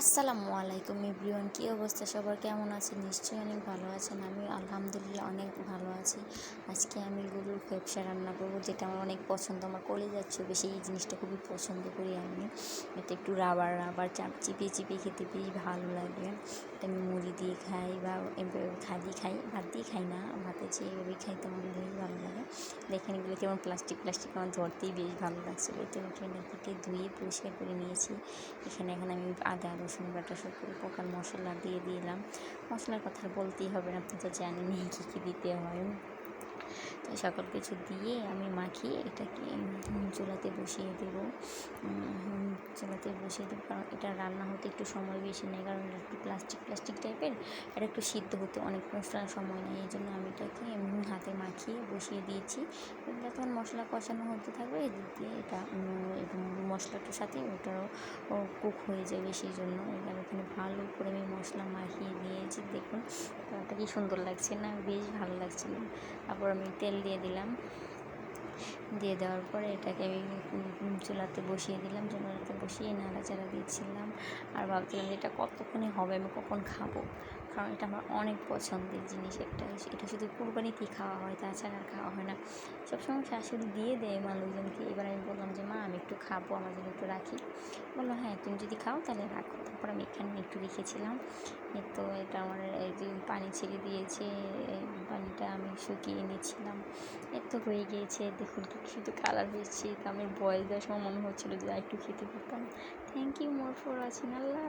আসসালামু আলাইকুম এভরিওয়ান, কী অবস্থা? সবার কেমন আছে নিশ্চয়ই অনেক ভালো আছেন। আমি আলহামদুলিল্লাহ অনেক ভালো আছি। আজকে আমি গরুর ব্যবসা রান্না করব, যেটা আমার অনেক পছন্দ। আমার কলে যাচ্ছে বেশি এই জিনিসটা খুবই পছন্দ করি আমি। এটা একটু রাবার রাবার চাপ চিপিয়ে চিপিয়ে খেতে বেশ ভালো লাগে। এটা আমি মুড়ি দিয়ে খাই বা খালি খাই, ভাত দিয়ে খাই না। ভাতে চেয়ে এভাবেই খাইতে আমার বেশ ভালো লাগে। দেখেন গেলে যেমন প্লাস্টিক প্লাস্টিক আমার ধরতেই বেশ ভালো লাগছিল তো এখানে কেটে ধুয়ে পরিষ্কার করে নিয়েছি। এখানে এখন আমি আদা, রসুন বাটা সব পোকার মশলা দিয়ে দিলাম। মশলার কথা বলতেই হবে না, আপনি তো জানেন কী কী দিতে হয়। তো সকল কিছু দিয়ে আমি মাখিয়ে এটাকে চুলাতে বসিয়ে দেবো। চুলাতে বসিয়ে দেবো। কারণ এটা রান্না হতে একটু সময় বেশি নেয় কারণ এটা একটু প্লাস্টিক প্লাস্টিক টাইপের এটা একটু সিদ্ধ হতে অনেক সময় নেয়। এই জন্য আমি এটাকে উম, হাতে মাখিয়ে বসিয়ে দিয়েছি। তখন মশলা কষানো হতে থাকবে। এদিক এটা মশলাটার সাথে ওটাও কুক হয়ে যাবে সেই জন্য। এবার এখানে ভালো করে আমি মশলা মাখিয়ে দিয়েছি দেখুন কালারটা কি সুন্দর লাগছে না? বেশ ভালো লাগছিল তারপর আমি তেল দিয়ে দিলাম। দিয়ে দেওয়ার পরে এটাকে আমি চুলাতে বসিয়ে দিলাম। চুলাতে বসিয়ে নাড়াচাড়া দিয়েছিলাম আর ভাবছিলাম যে এটা কতক্ষণে হবে, আমি কখন খাব? কারণ এটা আমার অনেক পছন্দের জিনিস একটা। এটা শুধু কুরবানিতেই খাওয়া হয়, তাছাড়া আর খাওয়া হয় না। সবসময় শাশুড়ি দিয়ে দেয় মানুষজনকে এবার আমি বললাম যে, মা, আমি একটু খাব, আমার জন্য একটু রাখি। বলল হ্যাঁ তুমি যদি খাও তাহলে রাখো। তারপর আমি এখানে একটু রেখেছিলাম। তো এটা আমার, এই যে পানি ছেড়ে দিয়েছে পানিটা আমি শুকিয়ে নিয়েছিলাম এই তো হয়ে গিয়েছে, দেখুন কি শুধু কালার হয়েছে। তো আমি বয়স দেওয়ার সময় মনে হচ্ছিল যে একটু খেতে পারতাম। Thank you more for watching Allah